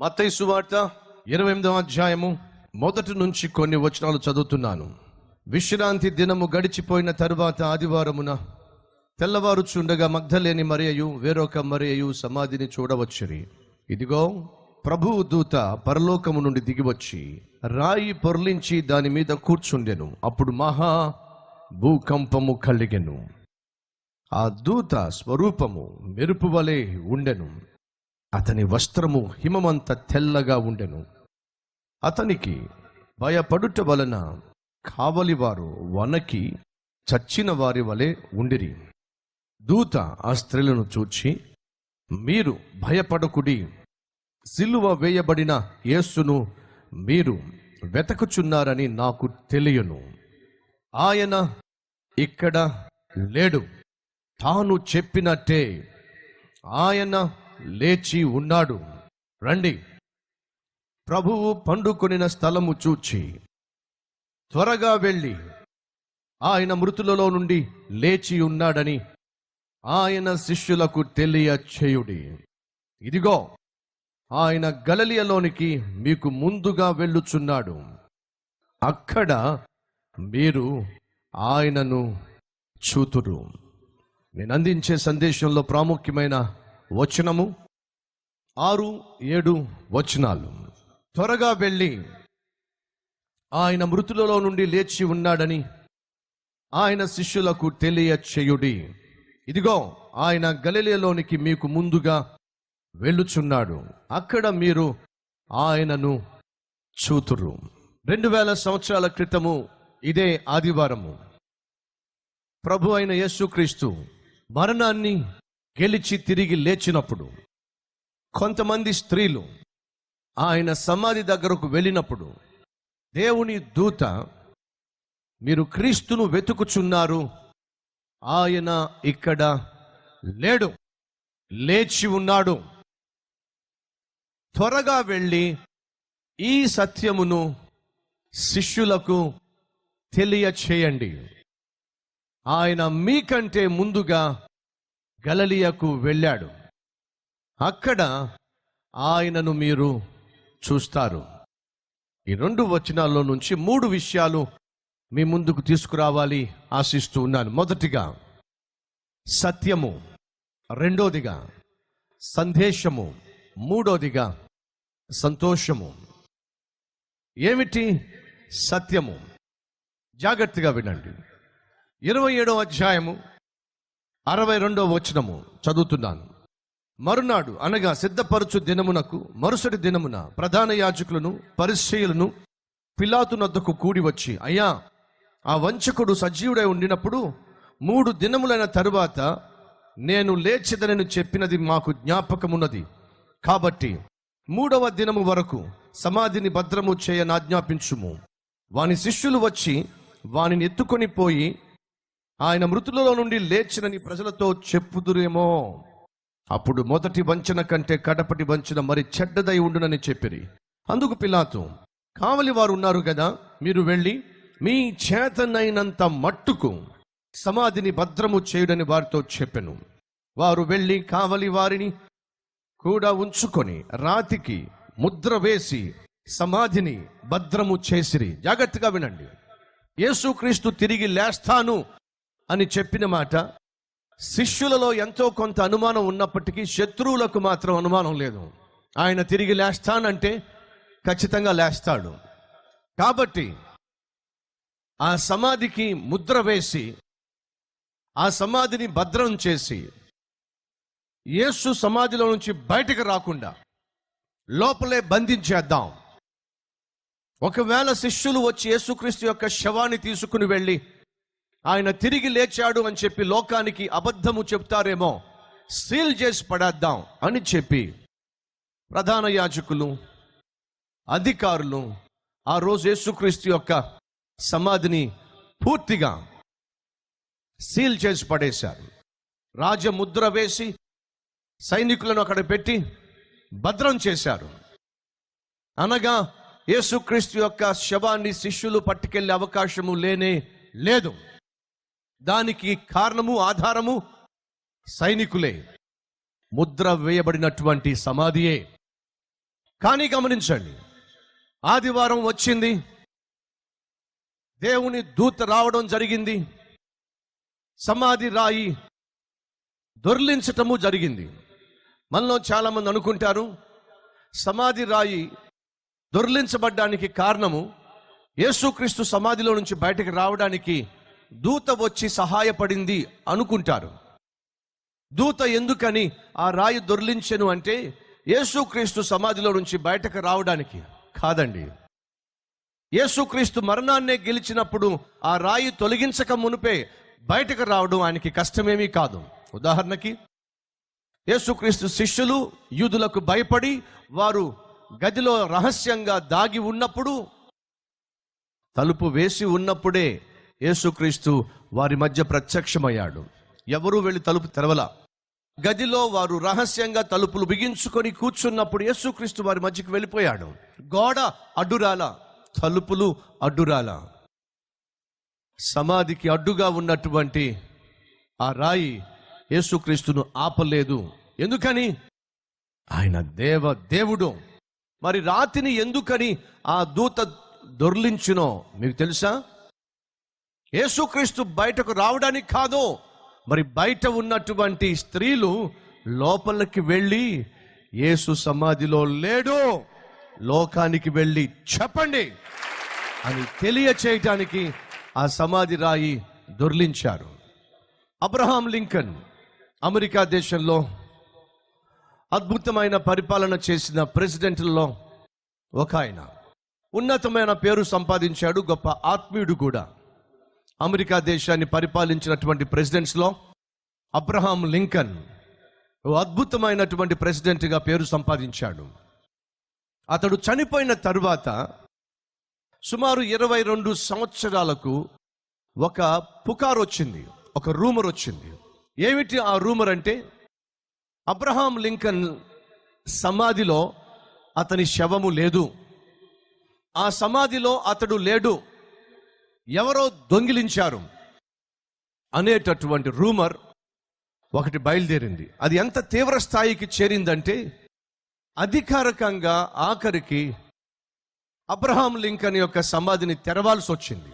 మత్తయి సువార్త ఇరవై ఎనిమిదవ అధ్యాయము మొదటి నుంచి కొన్ని వచనాలు చదువుతున్నాను. విశ్రాంతి దినము గడిచిపోయిన తరువాత ఆదివారమున తెల్లవారుచుండగా మగ్ధలేని మరియయు వేరొక మరియయు సమాధిని చూడవచ్చిరి. ఇదిగో ప్రభువు దూత పరలోకము నుండి దిగివచ్చి రాయి పొర్లించి దాని మీద కూర్చుండెను. అప్పుడు మహా భూకంపము కలిగెను. ఆ దూత స్వరూపము మెరుపు వలె ఉండెను. అతని వస్త్రము హిమమంత తెల్లగా ఉండెను. అతనికి భయపడుట వలన కావలివారు వనకి చచ్చిన వారి వలె ఉండిరి. దూత ఆ స్త్రీలను చూచి మీరు భయపడకుడి. సిలువ వేయబడిన యేసును మీరు వెతకుచున్నారని నాకు తెలియను. ఆయన ఇక్కడ లేడు. తాను చెప్పినట్టే. ఆయన లేచి ఉన్నాడు. రండి. ప్రభువు పండుకొనిన స్థలము చూచి త్వరగా వెళ్ళి ఆయన మృతులలో నుండి లేచి ఉన్నాడని ఆయన శిష్యులకు తెలియచేయుడి. ఇదిగో ఆయన గలలియలోనికి మీకు ముందుగా వెళ్ళుచున్నాడు. అక్కడ మీరు ఆయనను చూతురు. నేను అందించే సందేశంలో ప్రాముఖ్యమైన వచనము. ఆరు ఏడు వచనాలు. త్వరగా వెళ్ళి ఆయన మృతులలో నుండి లేచి ఉన్నాడని ఆయన శిష్యులకు తెలియచేయుడి. ఇదిగో ఆయన గలిలేలోనికి మీకు ముందుగా వెళ్ళుచున్నాడు. అక్కడ మీరు ఆయనను చూతురు రెండు వేల సంవత్సరాల క్రితము ఇదే ఆదివారము. ప్రభు అయిన యేసుక్రీస్తు మరణాన్ని గెలిచి తిరిగి లేచినప్పుడు కొంతమంది స్త్రీలు ఆయన సమాధి దగ్గరకు వెళ్ళినప్పుడు దేవుని దూత మీరు క్రీస్తును వెతుకుచున్నారు. ఆయన ఇక్కడ లేడు. లేచి ఉన్నాడు. త్వరగా వెళ్ళి ఈ సత్యమును శిష్యులకు తెలియచేయండి. ఆయన మీకంటే ముందుగా గలలియకు వెళ్ళాడు. అక్కడ ఆయనను మీరు చూస్తారు. ఈ రెండు వచనాల్లో నుంచి మూడు విషయాలు మీ ముందుకు తీసుకురావాలి ఆశిస్తూ ఉన్నాను. మొదటిగా సత్యము. రెండోదిగా సందేశము. మూడోదిగా సంతోషము. ఏమిటి సత్యము? జాగ్రత్తగా వినండి. ఇరవై ఏడవ అధ్యాయము అరవై రెండవ వచనము చదువుతున్నాను. మరునాడు అనగా సిద్ధపరచు దినమునకు మరుసటి దినమున ప్రధాన యాజకులను పరిచయులను పిలాతునద్దకు కూడి వచ్చి అయ్యా ఆ వంచకుడు సజీవుడై ఉండినప్పుడు మూడు దినములైన తరువాత నేను లేచిదనని చెప్పినది మాకు జ్ఞాపకమున్నది. కాబట్టి మూడవ దినము వరకు సమాధిని భద్రము చేయనాజ్ఞాపించుము వాని శిష్యులు వచ్చి వానిని ఎత్తుకొని పోయి ఆయన మృతులలో నుండి లేచినని ప్రజలతో చెప్పుదురేమో. అప్పుడు మొదటి వంచన కంటే కడపటి వంచన మరి చెడ్డదై ఉండునని చెప్పిరి. అందుకు పిలాతు కావలి వారు ఉన్నారు కదా మీరు వెళ్ళి మీ చేతనైనంత మట్టుకు సమాధిని భద్రము చేయుడని వారితో చెప్పెను. వారు వెళ్ళి కావలి వారిని కూడా ఉంచుకొని రాతికి ముద్ర వేసి సమాధిని భద్రము చేసిరి. జాగ్రత్తగా వినండి. యేసుక్రీస్తు తిరిగి లేస్తాను అని చెప్పిన మాట శిష్యులలో ఎంతో కొంత అనుమానం ఉన్నప్పటికీ శత్రువులకు మాత్రం అనుమానం లేదు. ఆయన తిరిగి లేస్తానంటే ఖచ్చితంగా లేస్తాడు. కాబట్టి ఆ సమాధికి ముద్ర వేసి ఆ సమాధిని భద్రం చేసి యేసు సమాధిలో నుంచి బయటకు రాకుండా లోపలే బంధించేద్దాం. ఒకవేళ శిష్యులు వచ్చి యేసుక్రీస్తు యొక్క శవాన్ని తీసుకుని వెళ్ళి ఆయన తిరిగి లేచాడు అని చెప్పి లోకానికి అబద్ధము చెప్తారేమో. సీల్ చేసి పడేద్దాం అని చెప్పి ప్రధాన యాజకులు అధికారులు ఆ రోజు యేసుక్రీస్తు యొక్క సమాధిని పూర్తిగా సీల్ చేసి పడేశారు. రాజముద్ర వేసి సైనికులను అక్కడ పెట్టి భద్రం చేశారు. అనగా యేసుక్రీస్తు యొక్క శవాన్ని శిష్యులు పట్టుకెళ్ళే అవకాశము లేనే లేదు. దానికి కారణము ఆధారము సైనికులే. ముద్ర వేయబడినటువంటి సమాధియే. కానీ గమనించండి ఆదివారం వచ్చింది. దేవుని దూత రావడం జరిగింది. సమాధి రాయి దొర్లించటము జరిగింది. మనలో చాలామంది అనుకుంటారు సమాధి రాయి దొర్లించబడ్డానికి కారణము యేసుక్రీస్తు సమాధిలో నుంచి బయటకు రావడానికి దూత వచ్చి సహాయపడింది అనుకుంటారు. దూత ఎందుకని ఆ రాయి దొర్లించెను అంటే యేసుక్రీస్తు సమాధిలో నుంచి బయటకు రావడానికి కాదండి. యేసుక్రీస్తు మరణాన్నే గెలిచినప్పుడు ఆ రాయి తొలగించక మునిపే బయటకు రావడం ఆయనకి కష్టమేమీ కాదు. ఉదాహరణకి యేసుక్రీస్తు శిష్యులు యూదులకు భయపడి వారు గదిలో రహస్యంగా దాగి ఉన్నప్పుడు తలుపు వేసి ఉన్నప్పుడే యేసుక్రీస్తు వారి మధ్య ప్రత్యక్షమయ్యాడు. ఎవరు వెళ్ళి తలుపు తెరవల. గదిలో వారు రహస్యంగా తలుపులు బిగించుకొని కూర్చున్నప్పుడు యేసుక్రీస్తు వారి మధ్యకి వెళ్ళిపోయాడు. గోడ అడ్డురాల. తలుపులు అడ్డురాల. సమాధికి అడ్డుగా ఉన్నటువంటి ఆ రాయి యేసుక్రీస్తును ఆపలేదు. ఎందుకని? ఆయన దేవ దేవుడు. మరి రాతిని ఎందుకని ఆ దూత దొర్లించునో మీకు తెలుసా? యేసుక్రీస్తు బయటకు రావడానికి కాదు. మరి బయట ఉన్నటువంటి స్త్రీలు లోపలికి వెళ్ళి యేసు సమాధిలో లేడు. లోకానికి వెళ్ళి చెప్పండి అని తెలియచేయటానికి ఆ సమాధి రాయి దొర్లించారు. అబ్రహాం లింకన్ అమెరికా దేశంలో అద్భుతమైన పరిపాలన చేసిన ప్రెసిడెంట్లలో ఒక ఆయన. ఉన్నతమైన పేరు సంపాదించాడు గొప్ప ఆత్మీయుడు కూడా. అమెరికా దేశాన్ని పరిపాలించినటువంటి ప్రెసిడెంట్స్లో అబ్రహాం లింకన్ ఓ అద్భుతమైనటువంటి ప్రెసిడెంట్గా పేరు సంపాదించాడు. అతడు చనిపోయిన తరువాత సుమారు ఇరవై రెండు సంవత్సరాలకు ఒక పుకార్ వచ్చింది ఒక రూమర్ వచ్చింది. ఏమిటి ఆ రూమర్ అంటే? అబ్రహాం లింకన్ సమాధిలో అతని శవము లేదు. ఆ సమాధిలో అతడు లేడు. ఎవరో దొంగిలించారు అనేటటువంటి రూమర్ ఒకటి బయలుదేరింది. అది ఎంత తీవ్ర స్థాయికి చేరిందంటే అధికారికంగా ఆఖరికి అబ్రహాం లింకన్ యొక్క సమాధిని తెరవాల్సి వచ్చింది.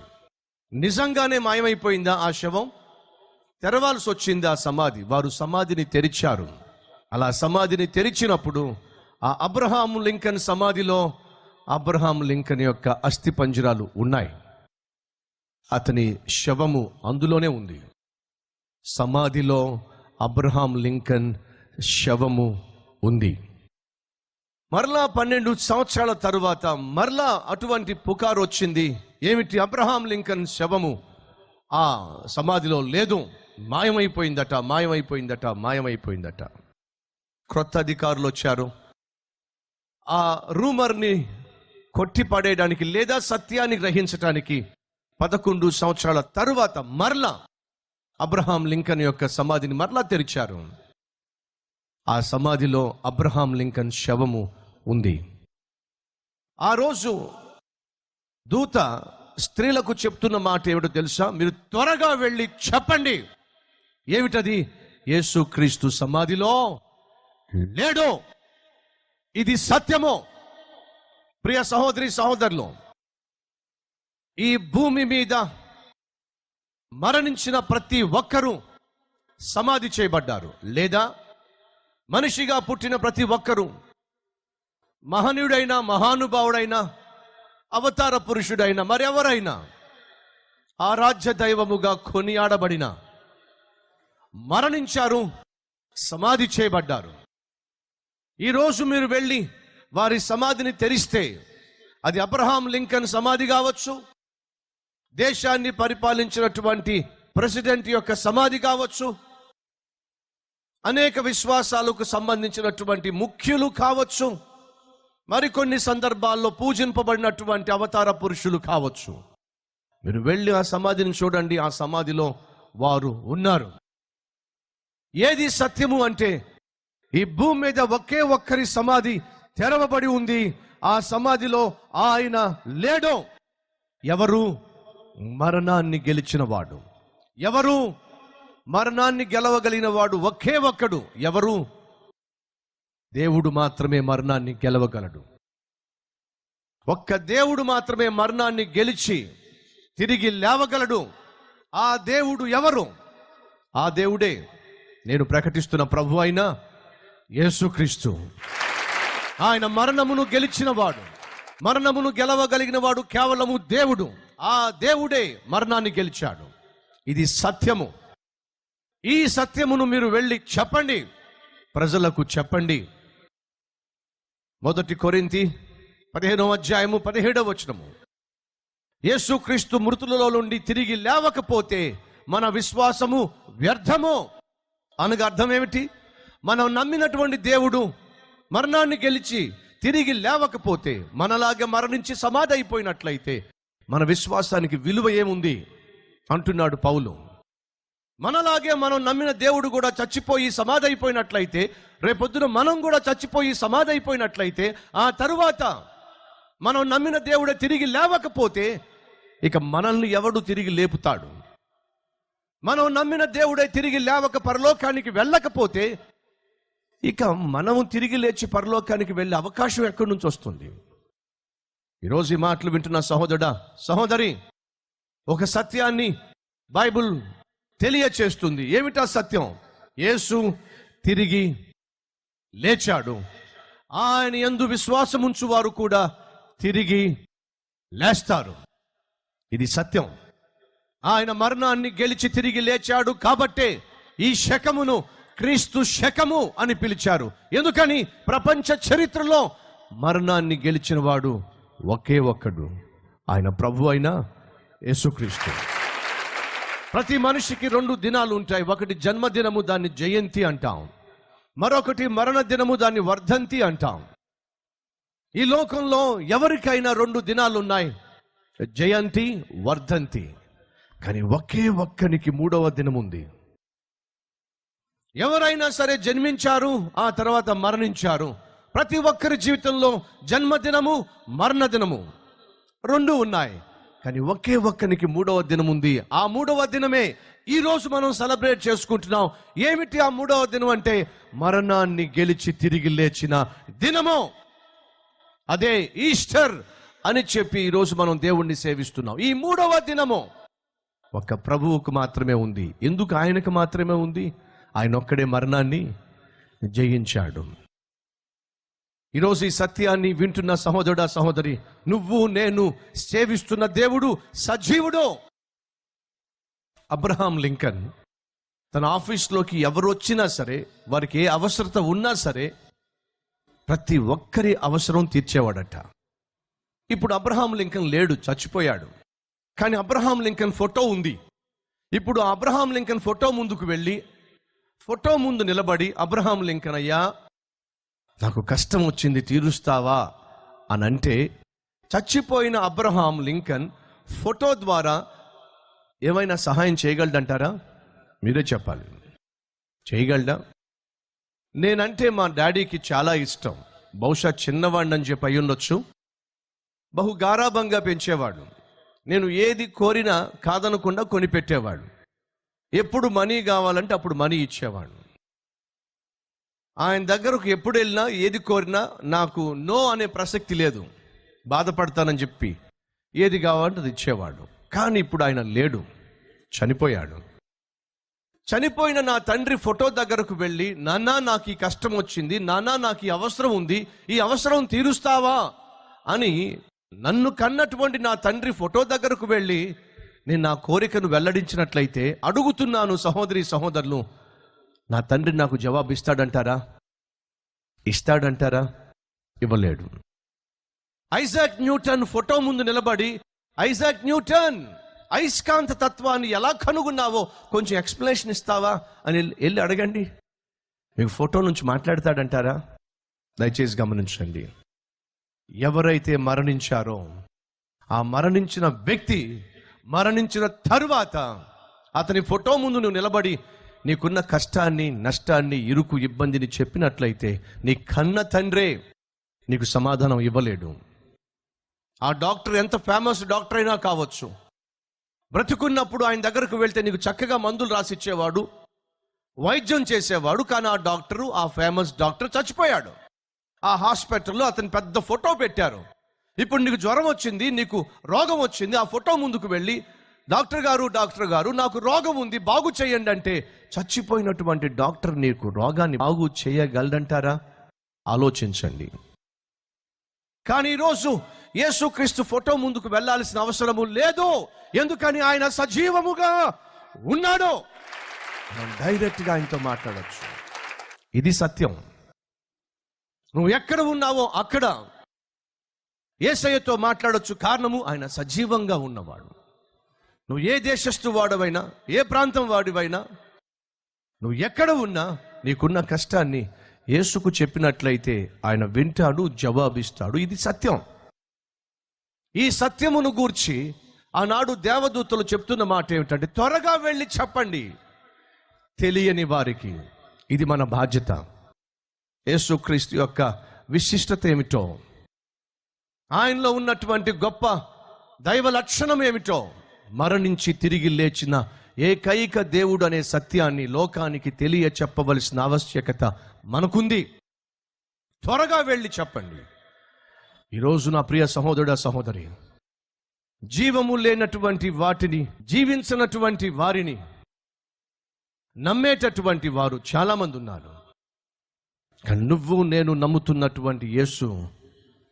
నిజంగానే మాయమైపోయిందా ఆ శవం? తెరవాల్సి వచ్చింది ఆ సమాధి. వారు సమాధిని తెరిచారు. అలా సమాధిని తెరిచినప్పుడు ఆ అబ్రహాం లింకన్ సమాధిలో అబ్రహాం లింకన్ యొక్క అస్థి పంజరాలు ఉన్నాయి. అతని శవము అందులోనే ఉంది. సమాధిలో అబ్రహాం లింకన్ శవము ఉంది. మరలా పన్నెండు సంవత్సరాల తరువాత మరలా అటువంటి పుకారు వచ్చింది. ఏమిటి? అబ్రహాం లింకన్ శవము ఆ సమాధిలో లేదు. మాయమైపోయిందట మాయమైపోయిందట మాయమైపోయిందట. క్రొత్త అధికారులు వచ్చారు. ఆ రూమర్ని కొట్టిపడేయడానికి లేదా సత్యాన్ని గ్రహించటానికి పదకొండు సంవత్సరాల తరువాత మరలా అబ్రహాం లింకన్ యొక్క సమాధిని మరలా తెరిచారు. ఆ సమాధిలో అబ్రహాం లింకన్ శవము ఉంది. ఆ రోజు దూత స్త్రీలకు చెప్తున్న మాట ఏమిటో తెలుసా? మీరు త్వరగా వెళ్ళి చెప్పండి. ఏమిటది? యేసుక్రీస్తు సమాధిలో లేడో. ఇది సత్యమో. ప్రియ సహోదరి సహోదరులు ఈ భూమి మీద మరణించిన ప్రతి ఒక్కరూ సమాధి చేయబడ్డారు. లేదా మనిషిగా పుట్టిన ప్రతి ఒక్కరూ మహనీయుడైన మహానుభావుడైన అవతార పురుషుడైన మరెవరైనా ఆరాధ్య దైవముగా కొనియాడబడిన మరణించారు సమాధి చేయబడ్డారు. ఈరోజు మీరు వెళ్ళి వారి సమాధిని తెరిస్తే అది అబ్రహాం లింకన్ సమాధి కావచ్చు దేశాన్ని పరిపాలించినటువంటి ప్రెసిడెంట్ యొక్క సమాధి కావచ్చు అనేక విశ్వాసాలకు సంబంధించినటువంటి ముఖ్యులు కావచ్చు మరికొన్ని సందర్భాల్లో పూజింపబడినటువంటి అవతార పురుషులు కావచ్చు. మీరు వెళ్ళి ఆ సమాధిని చూడండి ఆ సమాధిలో వారు ఉన్నారు. ఏది సత్యము అంటే ఈ భూమి మీద ఒకే ఒక్కరి సమాధి తెరవబడి ఉంది ఆ సమాధిలో ఆయన లేడో ఎవరు? మరణాన్ని గెలిచిన వాడు. ఎవరు? మరణాన్ని గెలవగలిగిన వాడు ఒకే ఒక్కడు. ఎవరు? దేవుడు మాత్రమే మరణాన్ని గెలవగలడు. ఒక్క దేవుడు మాత్రమే మరణాన్ని గెలిచి తిరిగి లేవగలడు. ఆ దేవుడు ఎవరు? ఆ దేవుడే. నేను ప్రకటిస్తున్న ప్రభు అయిన యేసుక్రీస్తు. ఆయన మరణమును గెలిచినవాడు మరణమును గెలవగలిగిన వాడు కేవలము దేవుడు. ఆ దేవుడే మరణాన్ని గెలిచాడు. ఇది సత్యము. ఈ సత్యమును మీరు వెళ్ళి చెప్పండి. ప్రజలకు చెప్పండి. మొదటి కొరింతి పదిహేనవ అధ్యాయము పదిహేడవ వచనము. యేసుక్రీస్తు మృతులలో నుండి తిరిగి లేవకపోతే మన విశ్వాసము వ్యర్థము? అనగా అర్థం ఏమిటి? మనం నమ్మినటువంటి దేవుడు మరణాన్ని గెలిచి తిరిగి లేవకపోతే మనలాగే మరణించి సమాధి అయిపోయినట్లయితే మన విశ్వాసానికి విలువ ఏముంది? అంటున్నాడు పౌలు. మనలాగే మనం నమ్మిన దేవుడు కూడా చచ్చిపోయి సమాధి అయిపోయినట్లయితే రేపొద్దున మనం కూడా చచ్చిపోయి సమాధి అయిపోయినట్లయితే ఆ తరువాత మనం నమ్మిన దేవుడే తిరిగి లేవకపోతే ఇక మనల్ని ఎవడు తిరిగి లేపుతాడు? మనం నమ్మిన దేవుడే తిరిగి లేవక పరలోకానికి వెళ్ళకపోతే ఇక మనము తిరిగి లేచి పరలోకానికి వెళ్ళే అవకాశం ఎక్కడి నుంచి వస్తుంది? ఈరోజు ఈ మాటలు వింటున్న సహోదరుడా సహోదరి ఒక సత్యాన్ని బైబుల్ తెలియచేస్తుంది. ఏమిటా సత్యం? యేసు తిరిగి లేచాడు. ఆయన ఎందు విశ్వాసం ఉంచువారు కూడా తిరిగి లేస్తారు. ఇది సత్యం. ఆయన మరణాన్ని గెలిచి తిరిగి లేచాడు కాబట్టే ఈ శకమును క్రీస్తు శకము అని పిలిచారు. ఎందుకని? ప్రపంచ చరిత్రలో మరణాన్ని గెలిచిన వాడు ఒకే ఒక్కడు. ఆయన ప్రభు అయిన యేసుక్రీస్తు. ప్రతి మనిషికి రెండు దినాలు ఉంటాయి. ఒకటి జన్మదినము దాన్ని జయంతి అంటాం. మరొకటి మరణ దినము దాన్ని వర్ధంతి అంటాం. ఈ లోకంలో ఎవరికైనా రెండు దినాలు ఉన్నాయి జయంతి వర్ధంతి. కానీ ఒకే ఒక్కనికి మూడవ దినం ఉంది ఎవరైనా సరే జన్మించారు ఆ తర్వాత మరణించారు. ప్రతి ఒక్కరి జీవితంలో జన్మదినము మరణ దినము రెండు ఉన్నాయి. కానీ ఒకే ఒక్కనికి మూడవ దినం ఉంది. ఆ మూడవ దినమే ఈరోజు మనం సెలబ్రేట్ చేసుకుంటున్నాం. ఏమిటి ఆ మూడవ దినం అంటే? మరణాన్ని గెలిచి తిరిగి లేచిన దినము. అదే ఈస్టర్ అని చెప్పి ఈరోజు మనం దేవుణ్ణి సేవిస్తున్నాం. ఈ మూడవ దినము ఒక ప్రభువుకు మాత్రమే ఉంది. ఎందుకు ఆయనకు మాత్రమే ఉంది? ఆయన ఒక్కడే మరణాన్ని జయించాడు. ఈరోజు ఈ సత్యాన్ని వింటున్న సహోదరుడా సహోదరి నువ్వు నేను సేవిస్తున్న దేవుడు సజీవుడు. అబ్రహాం లింకన్ తన ఆఫీస్లోకి ఎవరు వచ్చినా సరే వారికి ఏ అవసరత ఉన్నా సరే ప్రతి ఒక్కరి అవసరం తీర్చేవాడట. ఇప్పుడు అబ్రహాం లింకన్ లేడు చచ్చిపోయాడు. కానీ అబ్రహాం లింకన్ ఫోటో ఉంది. ఇప్పుడు అబ్రహాం లింకన్ ఫోటో ముందుకు వెళ్ళి ఫోటో ముందు నిలబడి అబ్రహాం లింకన్ అయ్యా నాకు కష్టం వచ్చింది తీరుస్తావా అని అంటే చచ్చిపోయిన అబ్రహాం లింకన్ ఫోటో ద్వారా ఏమైనా సహాయం చేయగలడంటారా? మీరే చెప్పాలి. చేయగలడా? నేనంటే మా డాడీకి చాలా ఇష్టం. బహుశా చిన్నవాడిని చెప్పి అయి ఉండొచ్చు బహు గారాభంగా పెంచేవాడు. నేను ఏది కోరినా కాదనకుండా కొనిపెట్టేవాడు. ఎప్పుడు మనీ కావాలంటే అప్పుడు మనీ ఇచ్చేవాడు. ఆయన దగ్గరకు ఎప్పుడు వెళ్ళినా ఏది కోరినా నాకు నో అనే ప్రసక్తి లేదు. బాధపడతానని చెప్పి ఏది కావాలంటే అది ఇచ్చేవాడు. కానీ ఇప్పుడు ఆయన లేడు. చనిపోయాడు. చనిపోయిన నా తండ్రి ఫోటో దగ్గరకు వెళ్ళి నాన్న నాకు ఈ కష్టం వచ్చింది. నాన్న నాకు ఈ అవసరం ఉంది. ఈ అవసరం తీరుస్తావా? అని నన్ను కన్నటువంటి నా తండ్రి ఫోటో దగ్గరకు వెళ్ళి నేను నా కోరికను వెల్లడించినట్లయితే అడుగుతున్నాను సహోదరి సహోదరులు నా తండ్రి నాకు జవాబు ఇస్తాడంటారా? ఇస్తాడంటారా? ఇవ్వలేడు. ఐజాక్ న్యూటన్ ఫోటో ముందు నిలబడి ఐజాక్ న్యూటన్ అయస్కాంత తత్వాన్ని ఎలా కనుగొన్నావో కొంచెం ఎక్స్ప్లెనేషన్ ఇస్తావా? అని వెళ్ళి అడగండి. మీకు ఫోటో నుంచి మాట్లాడతాడంటారా? దయచేసి గమనించండి. ఎవరైతే మరణించారో ఆ మరణించిన వ్యక్తి మరణించిన తరువాత అతని ఫోటో ముందు నువ్వు నిలబడి నీకున్న కష్టాన్ని నష్టాన్ని ఇరుకు ఇబ్బందిని చెప్పినట్లయితే నీ కన్న తండ్రే నీకు సమాధానం ఇవ్వలేడు. ఆ డాక్టర్ ఎంత ఫేమస్ డాక్టర్ అయినా కావచ్చు. బ్రతుకున్నప్పుడు ఆయన దగ్గరకు వెళ్తే నీకు చక్కగా మందులు రాసిచ్చేవాడు వైద్యం చేసేవాడు కానీ ఆ డాక్టరు ఆ ఫేమస్ డాక్టర్ చచ్చిపోయాడు. ఆ హాస్పిటల్లో అతని పెద్ద ఫోటో పెట్టారు. ఇప్పుడు నీకు జ్వరం వచ్చింది నీకు రోగం వచ్చింది ఆ ఫోటో ముందుకు వెళ్ళి డాక్టర్ గారు డాక్టర్ గారు నాకు రోగం ఉంది బాగు చేయండి అంటే చచ్చిపోయినటువంటి డాక్టర్ నీకు రోగాన్ని బాగు చేయగలడంటారా ఆలోచించండి. కానీ ఈరోజు యేసుక్రీస్తు ఫోటో ముందుకు వెళ్ళాల్సిన అవసరము లేదు. ఎందుకని ఆయన సజీవముగా ఉన్నాడు మనం డైరెక్ట్గా ఆయనతో మాట్లాడచ్చు. ఇది సత్యం. నువ్వు ఎక్కడ ఉన్నావో అక్కడ ఏసయ్యతో మాట్లాడొచ్చు. కారణము ఆయన సజీవంగా ఉన్నవాడు. నువ్వు ఏ దేశస్థు వాడవైనా ఏ ప్రాంతం వాడివైనా నువ్వు ఎక్కడ ఉన్నా నీకున్న కష్టాన్ని యేసుకు చెప్పినట్లయితే ఆయన వింటాడు జవాబిస్తాడు. ఇది సత్యం. ఈ సత్యమును గూర్చి ఆనాడు దేవదూతలు చెప్తున్న మాట ఏమిటంటే త్వరగా వెళ్ళి చెప్పండి. తెలియని వారికి ఇది మన బాధ్యత. యేసుక్రీస్తు యొక్క విశిష్టత ఏమిటో ఆయనలో ఉన్నటువంటి గొప్ప దైవ లక్షణం ఏమిటో మరణించి తిరిగి లేచిన ఏకైక దేవుడు అనే సత్యాన్ని లోకానికి తెలియ చెప్పవలసిన ఆవశ్యకత మనకుంది. త్వరగా వెళ్ళి చెప్పండి. ఈరోజు నా ప్రియ సహోదరుడ సహోదరి జీవము లేనటువంటి వాటిని జీవించినటువంటి వారిని నమ్మేటటువంటి వారు చాలామంది ఉన్నారు. కానీ నువ్వు నేను నమ్ముతున్నటువంటి యేసు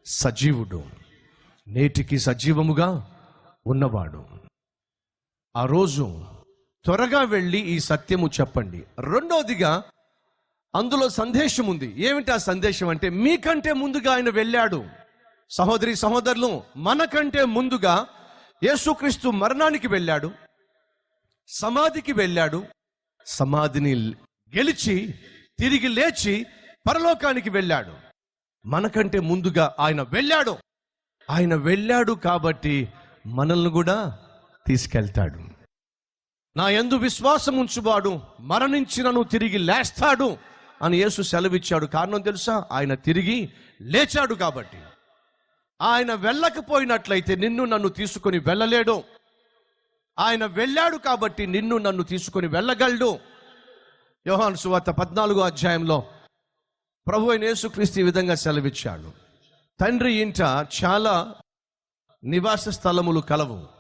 సజీవుడు నేటికి సజీవముగా ఉన్నవాడు. ఆ రోజు త్వరగా వెళ్ళి ఈ సత్యము చెప్పండి. రెండవదిగా అందులో సందేశం ఉంది. ఏమిటి ఆ సందేశం అంటే మీకంటే ముందుగా ఆయన వెళ్ళాడు. సహోదరి సహోదరులు మనకంటే ముందుగా యేసుక్రీస్తు మరణానికి వెళ్ళాడు సమాధికి వెళ్ళాడు సమాధిని గెలిచి తిరిగి లేచి పరలోకానికి వెళ్ళాడు. మనకంటే ముందుగా ఆయన వెళ్ళాడు. ఆయన వెళ్ళాడు కాబట్టి మనల్ని కూడా తీసుకెళ్తాడు. నా ఎందు విశ్వాసం ఉంచువాడు మరణించినను తిరిగి లేస్తాడు అని యేసు సెలవిచ్చాడు. కారణం తెలుసా? ఆయన తిరిగి లేచాడు కాబట్టి. ఆయన వెళ్ళకపోయినట్లయితే నిన్ను నన్ను తీసుకొని వెళ్ళలేడు. ఆయన వెళ్ళాడు కాబట్టి నిన్ను నన్ను తీసుకొని వెళ్ళగలడు. యోహాను సువార్త పద్నాలుగో అధ్యాయంలో ప్రభు అయిన యేసుక్రీస్తు ఈ విధంగా సెలవిచ్చాడు. తండ్రి ఇంట చాలా నివాస స్థలములు కలవు.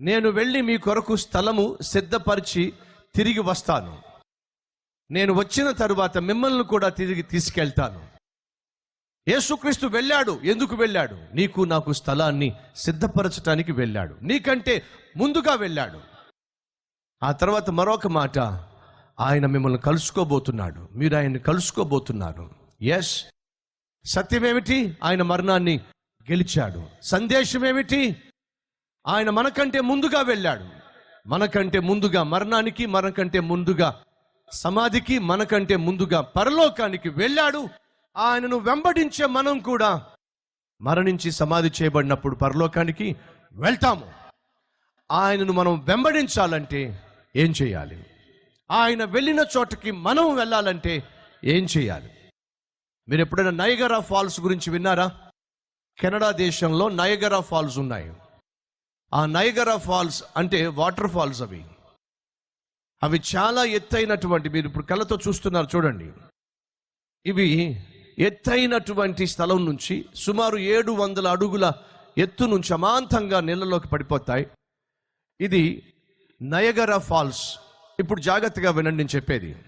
నేను వెళ్ళి మీ కొరకు స్థలము సిద్ధపరిచి తిరిగి వస్తాను. నేను వచ్చిన తరువాత మిమ్మల్ని కూడా తిరిగి తీసుకెళ్తాను. యేసుక్రీస్తు వెళ్ళాడు. ఎందుకు వెళ్ళాడు? నీకు నాకు స్థలాన్ని సిద్ధపరచటానికి వెళ్ళాడు. నీకంటే ముందుగా వెళ్ళాడు. ఆ తర్వాత మరొక మాట. ఆయన మిమ్మల్ని కలుసుకోబోతున్నాడు. మీరు ఆయన్ని కలుసుకోబోతున్నారు. ఎస్ సత్యమేమిటి? ఆయన మరణాన్ని గెలిచాడు. సందేశం ఏమిటి ఆయన మనకంటే ముందుగా వెళ్ళాడు. మనకంటే ముందుగా మరణానికి మనకంటే ముందుగా సమాధికి మనకంటే ముందుగా పరలోకానికి వెళ్ళాడు. ఆయనను వెంబడించే మనం కూడా మరణించి సమాధి చేయబడినప్పుడు పరలోకానికి వెళ్తాము. ఆయనను మనం వెంబడించాలంటే ఏం చేయాలి? ఆయన వెళ్ళిన చోటకి మనం వెళ్ళాలంటే ఏం చేయాలి? మీరు ఎప్పుడైనా నయగరా ఫాల్స్ గురించి విన్నారా? కెనడా దేశంలో నయగరా ఫాల్స్ ఉన్నాయి. ఆ నయగరా ఫాల్స్ అంటే వాటర్ ఫాల్స్ అవి. అవి చాలా ఎత్తైనటువంటి మీరు ఇప్పుడు కళ్ళతో చూస్తున్నారు చూడండి. ఇవి ఎత్తైనటువంటి స్థలం నుంచి సుమారు ఏడు వందల అడుగుల ఎత్తు నుంచి అమాంతంగా నీళ్ళలోకి పడిపోతాయి. ఇది నయగరా ఫాల్స్. ఇప్పుడు జాగ్రత్తగా వినండి నేను చెప్పేది.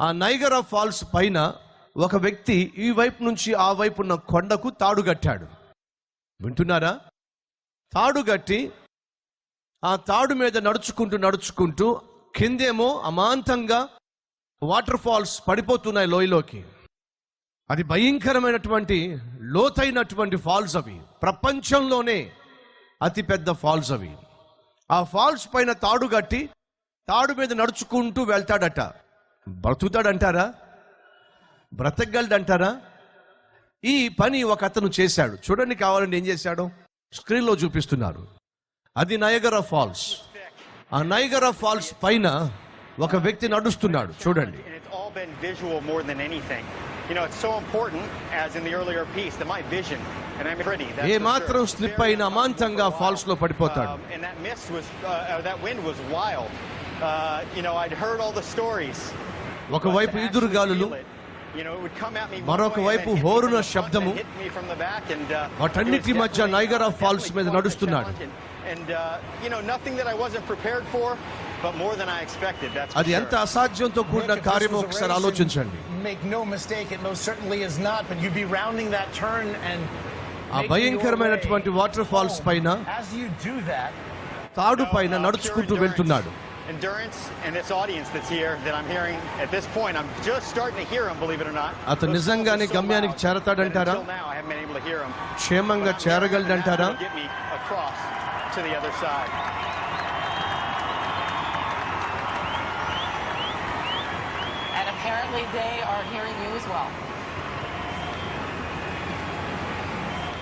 ఆ నైగరా ఫాల్స్ పైన ఒక వ్యక్తి ఈ వైపు నుంచి ఆ వైపు ఉన్న కొండకు తాడు కట్టాడు వింటున్నారా? తాడు కట్టి ఆ తాడు మీద నడుచుకుంటూ నడుచుకుంటూ కిందేమో అమాంతంగా వాటర్ ఫాల్స్ పడిపోతున్నాయి లోయలోకి. అది భయంకరమైనటువంటి లోతైనటువంటి ఫాల్స్ అవి. ప్రపంచంలోనే అతిపెద్ద ఫాల్స్ అవి. ఆ ఫాల్స్ పైన తాడు కట్టి తాడు మీద నడుచుకుంటూ వెళ్తాడట. బ్రతుకుతాడంటారా? బ్రతకగలడంటారా? ఈ పని ఒక అతను చేశాడు. చూడండి కావాలంటే ఏం చేశాడు? స్క్రీన్లో చూపిస్తున్నారు అది నయగరా ఫాల్స్ ఆ నయగరా ఫాల్స్ పైన ఒక వ్యక్తి నడుస్తున్నాడు చూడండి ఏ మాత్రం. స్లిప్ అయిన అమాంతంగా ఫాల్స్లో. పడిపోతాడు Um, uh, uh. Uh. ఒకవైపు ఈదురుగాలులు మరొక వైపు హోరున శబ్దము. uh, వాటన్నిటి మధ్య నైగరా uh, ఫాల్స్ మీద నడుస్తున్నాడు. challenge And, and uh, you know, nothing that I wasn't prepared for, but more than I expected. That's for అది ఎంత. అసాధ్యంతో కూడిన కార్యమో ఒకసారి ఆలోచించండి and Make no mistake, it most certainly is not, but you'd be rounding that turn and ఆ భయంకరమైనటువంటి water falls. పైన తాడు పైన uh, నడుచుకుంటూ వెళ్తున్నాడు endurance- and this audience that's here that I'm hearing at this point, I'm just starting to hear them, believe it or not. అతను నిజంగానే గమ్యానికి చేరతాడంటారా? that Until now, I haven't been able to hear them. క్షేమంగా చేరగలడంటారా Get me across to the other side. And apparently they are hearing you as well.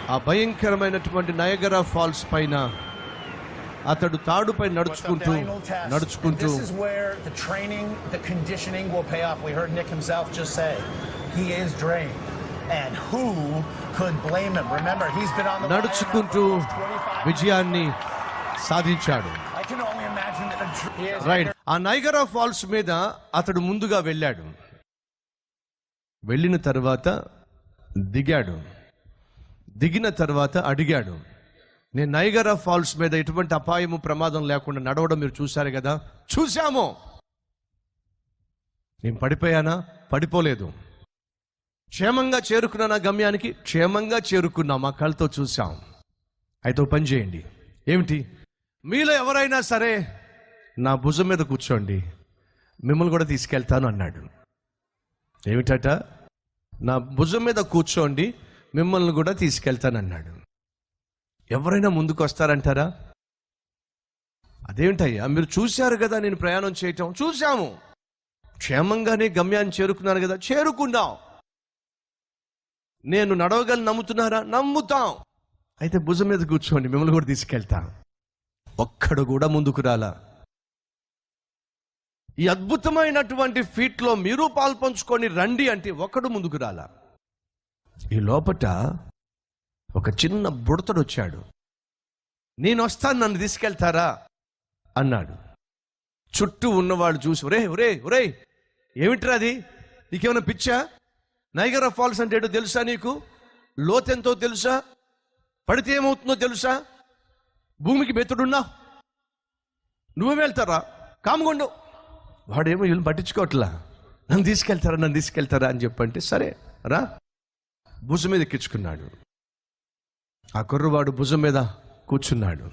ఆ భయంకరమైనటువంటి Niagara falls పైన అతడు తాడుపై నడుచుకుంటూ నడుచుకుంటూ. నడుచుకుంటూ విజయాన్ని సాధించాడు. ఆ నైగర్ ఆఫ్ ఫాల్స్ మీద అతడు ముందుగా వెళ్ళాడు. వెళ్ళిన తర్వాత దిగాడు. దిగిన తర్వాత అడిగాడు. నేను నైగరా ఫాల్స్ మీద ఎటువంటి అపాయము ప్రమాదం లేకుండా నడవడం మీరు చూశారు కదా? చూశాము. నేను పడిపోయానా? పడిపోలేదు. క్షేమంగా చేరుకున్నానా గమ్యానికి క్షేమంగా చేరుకున్నాం మా కళ్ళతో చూసాం అయితే పని చేయండి. ఏమిటి? మీలో ఎవరైనా సరే నా భుజం మీద కూర్చోండి. మిమ్మల్ని కూడా తీసుకెళ్తాను అన్నాడు. ఏమిటట? నా భుజం మీద కూర్చోండి మిమ్మల్ని కూడా తీసుకెళ్తాను అన్నాడు ఎవరైనా ముందుకు వస్తారంటారా? అదేంటయ్యా మీరు చూశారు కదా నేను ప్రయాణం చేయటం? చూశాము. క్షేమంగానే గమ్యాన్ని చేరుకున్నాను కదా చేరుకున్నాం. నేను నడవగలను నమ్ముతున్నారా? నమ్ముతాం. అయితే భుజం మీద కూర్చోండి మిమ్మల్ని కూడా తీసుకెళ్తాం. ఒక్కడు కూడా ముందుకు రాలా. ఈ అద్భుతమైనటువంటి ఫీట్లో మీరు పాల్పంచుకొని రండి అంటే ఒకడు ముందుకు రాలా. ఈ లోపట ఒక చిన్న బుడతడు వచ్చాడు నేను వస్తాను నన్ను తీసుకెళ్తారా? అన్నాడు. చుట్టూ ఉన్నవాళ్ళు చూసి ఒరే ఒరే ఒరే ఏమిట్రా అది? నీకేమైనా పిచ్చా? నైగరా ఫాల్స్ అంటే ఏంటో తెలుసా నీకు? లోతెంతో తెలుసా? పడితే ఏమవుతుందో తెలుసా? భూమికి బెత్తుడున్నా నువ్వే వెళ్తారా? కామగొండు. వాడేమో వీళ్ళు పట్టించుకోవట్లా. నన్ను తీసుకెళ్తారా నన్ను తీసుకెళ్తారా? అని చెప్పంటే సరే రా. భుజం మీద ఎక్కించుకున్నాడు. ఆ కుర్రవాడు భుజం మీద కూర్చున్నాడు.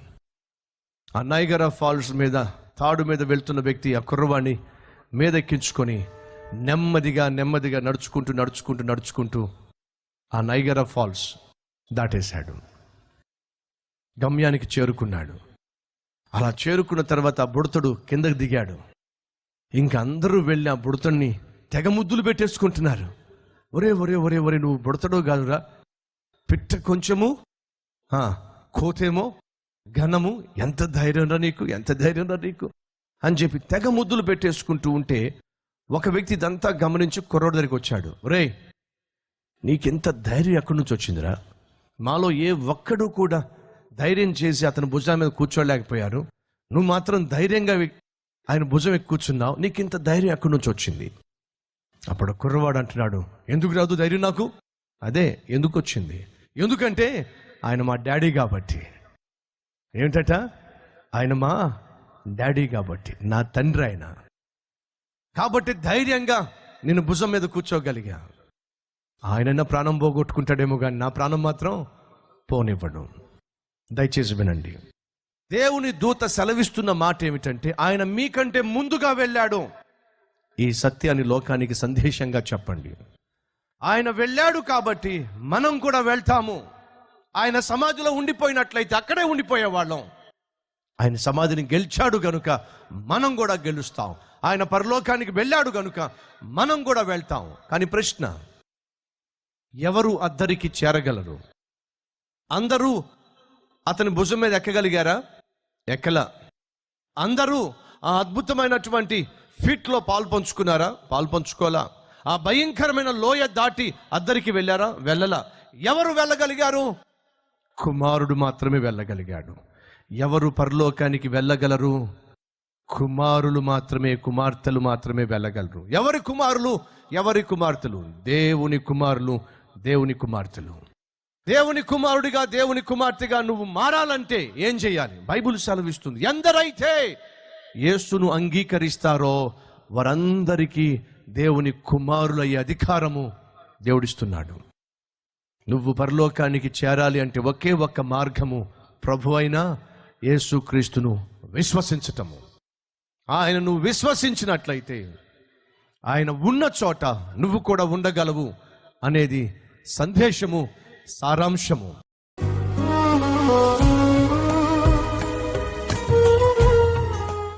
ఆ నైగర ఫాల్స్ మీద తాడు మీద వెళ్తున్న వ్యక్తి ఆ కుర్రవాణ్ణి మీద ఎక్కించుకొని నెమ్మదిగా నెమ్మదిగా నడుచుకుంటూ నడుచుకుంటూ నడుచుకుంటూ ఆ నైగర ఫాల్స్ దాటేశాడు. గమ్యానికి చేరుకున్నాడు. అలా చేరుకున్న తర్వాత ఆ బుడతడు కిందకి దిగాడు. ఇంక అందరూ వెళ్ళి ఆ బుడతడిని తెగ ముద్దులు పెట్టేసుకుంటున్నారు. ఒరే ఒరే ఒరే ఒరే నువ్వు బుడతడో కాదురా. పిట్ట కొంచెము కోతేమో ఘనము ఎంత ధైర్యం రా నీకు ఎంత ధైర్యం రా నీకు? అని చెప్పి తెగ ముద్దులు పెట్టేసుకుంటూ ఉంటే ఒక వ్యక్తి ఇదంతా గమనించి కుర్రోడు దగ్గరికి వచ్చాడు. రే నీకెంత ధైర్యం ఎక్కడి నుంచి వచ్చిందిరా? మాలో ఏ ఒక్కడు కూడా ధైర్యం చేసి అతని భుజం మీద కూర్చోలేకపోయారు. నువ్వు మాత్రం ధైర్యంగా ఆయన భుజం ఎక్కి కూర్చున్నావు. నీకు ఇంత ధైర్యం ఎక్కడి నుంచి వచ్చింది? అప్పుడు కుర్రవాడు అంటున్నాడు. ఎందుకు రాదు ధైర్యం నాకు? అదే ఎందుకు వచ్చింది? ఎందుకంటే ఆయన మా డాడీ కాబట్టి. ఏమిటట? ఆయన మా డాడీ కాబట్టి నా తండ్రి ఆయన. కాబట్టి ధైర్యంగా నేను భుజం మీద కూర్చోగలిగా. ఆయన ప్రాణం పోగొట్టుకుంటాడేమో కానీ నా ప్రాణం మాత్రం పోనివ్వడు. దయచేసి వినండి. దేవుని దూత సెలవిస్తున్న మాట ఏమిటంటే ఆయన మీకంటే ముందుగా వెళ్ళాడు. ఈ సత్యాన్ని లోకానికి సందేశంగా చెప్పండి. ఆయన వెళ్ళాడు కాబట్టి మనం కూడా వెళ్తాము. ఆయన సమాధిలో ఉండిపోయినట్లయితే అక్కడే ఉండిపోయేవాళ్ళం. ఆయన సమాధిని గెలిచాడు గనుక మనం కూడా గెలుస్తాం. ఆయన పరలోకానికి వెళ్ళాడు గనుక మనం కూడా వెళ్తాం. కానీ ప్రశ్న ఎవరు అద్దరికి చేరగలరు? అందరూ అతని భుజం మీద ఎక్కగలిగారా? ఎక్కల. అందరూ ఆ అద్భుతమైనటువంటి ఫీట్లో పాల్పంచుకున్నారా పాల్పంచుకోలా ఆ భయంకరమైన లోయ దాటి అద్దరికి వెళ్ళారా? వెళ్ళలా. ఎవరు వెళ్ళగలిగారు? కుమారుడు మాత్రమే వెళ్ళగలిగాడు. ఎవరు పరలోకానికి వెళ్ళగలరు? కుమారులు మాత్రమే కుమార్తెలు మాత్రమే వెళ్ళగలరు. ఎవరి కుమారులు? ఎవరి కుమార్తెలు? దేవుని కుమారులు దేవుని కుమార్తెలు. దేవుని కుమారుడిగా దేవుని కుమార్తెగా నువ్వు మారాలంటే ఏం చేయాలి? బైబిల్ సెలవిస్తుంది. ఎందరైతే యేసును అంగీకరిస్తారో వారందరికీ దేవుని కుమారులయ్యే అధికారము దేవుడిస్తున్నాడు. నువ్వు పరలోకానికి చేరాలి అంటే ఒకే ఒక్క మార్గము ప్రభు అయిన యేసుక్రీస్తును విశ్వసించటము. ఆయన నువ్వు విశ్వసించినట్లయితే ఆయన ఉన్న చోట నువ్వు కూడా ఉండగలవు అనేది సందేశము సారాంశము.